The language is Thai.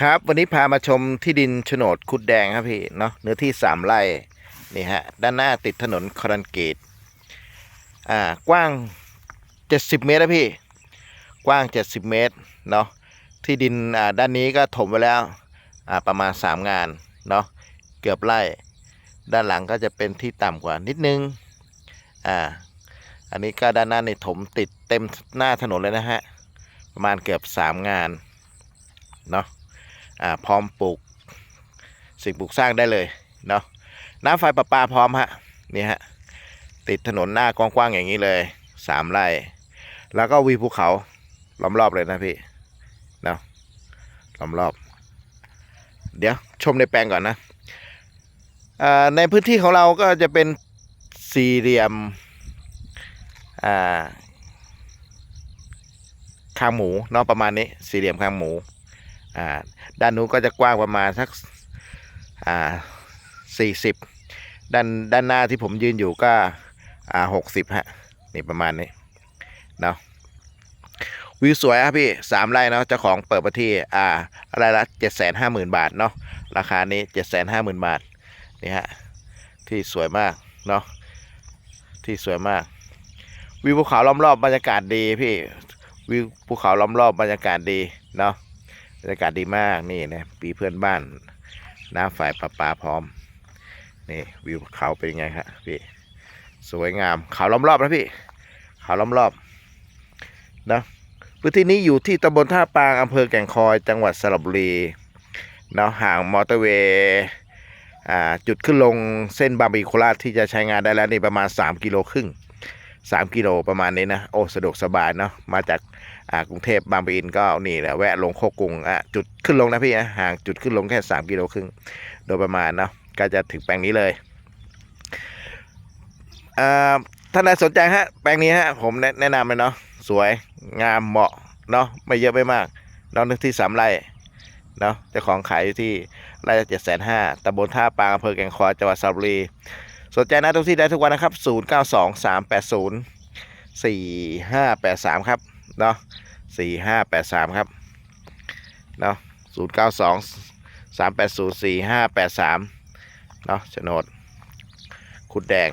ครับวันนี้พามาชมที่ดินโฉนดคุดแดงครับพี่เนาะเนื้อที่สามไร่นี่ฮะด้านหน้าติดถนนคอนกรีตอ่ากว้าง70เมตรนะพี่ กว้าง70เมตรเนาะที่ดินอ่าด้านนี้ก็ถมไว้แล้วอ่าประมาณ3งานเนาะเกือบไร่ด้านหลังก็จะเป็นที่ต่ำกว่านิดนึงอ่าอันนี้ก็ด้านหน้าในถมติดเต็มหน้าถนนเลยนะฮะประมาณเกือบ3งานเนาะ พร้อมปลูกสิ่งปลูกสร้างได้เลยเนาะน้ำไฟประปาพร้อมฮะนี่ฮะติดถนนหน้ากว้างๆอย่างนี้เลยสามไร่ แล้วก็วีภูเขาล้อมรอบเลยนะพี่เนาะล้อมรอบ เดี๋ยวชมในแปลงก่อนนะอ่าในพื้นที่ของเราก็จะเป็นสี่เหลี่ยมอ่าคางหมูเนาะประมาณนี้สี่เหลี่ยมคางหมู อ่าด้านนู้นก็จะกว้างประมาณสักอ่าสี่สิบด้านด้านหน้าที่ผมยืนอยู่ก็อ่าหกสิบฮะนี่ประมาณนี้เนาะวิวสวยครับพี่สามไร่เนาะเจ้าของเปิดมาที่อ่าอะไรละเจ็ดแสนห้าหมื่นบาทเนาะราคานี้เจ็ดแสนห้าหมื่นบาทนี่ฮะที่สวยมากเนาะที่สวยมาก วิวภูเขาล้อมรอบบรรยากาศดีพี่วิวภูเขาล้อมรอบบรรยากาศดีเนาะ บรรยากาศดีมากนี่นะปีเพื่อนบ้านน้ำฝ่ายประปาพร้อม นี่วิวเขาเป็นยังไงครับพี่สวยงามเขาล้อมรอบนะพี่เขาล้อมรอบนะพื้นที่นี้อยู่ที่ตำบลท่าปางอำเภอแก่งคอยจังหวัดสระบุรีเนาะห่างมอเตอร์เวย์จุดขึ้นลงเส้นบางปะอินโคราชที่จะใช้งานได้แล้วนี่ประมาณ 3 กิโลครึ่ง3กิโลประมาณนี้นะ โอ้ สะดวกสบายเนาะมาจาก กรุงเทพบางปะอินก็นี่แหละแวะลงโคกรุงอะจุดขึ้นลงนะพี่นะห่างจุดขึ้นลงแค่ 3 กิโลครึ่งโดยประมาณเนาะก็จะถึงแปลงนี้เลยท่านใดสนใจฮะแปลงนี้ฮะผมแนะนำเลยเนาะสวยงามเหมาะเนาะไม่เยอะไม่มากเนาะนึกที่สามไร่เนาะเจ้าของขายอยู่ที่ไร่เจ็ดแสนห้าตำบลท่าปางอำเภอแก่งคอยจังหวัดสระบุรีสนใจนะทุกที่ได้ทุกวันนะครับ 0 9 2 3 8 0 4 5 8 3 ครับ เนาะสี่ห้าแปดสามครับเนาะศูนย์เก้าสองสามแปดศูนย์สี่ห้าแปดสามเนาะโฉนดขุดแดง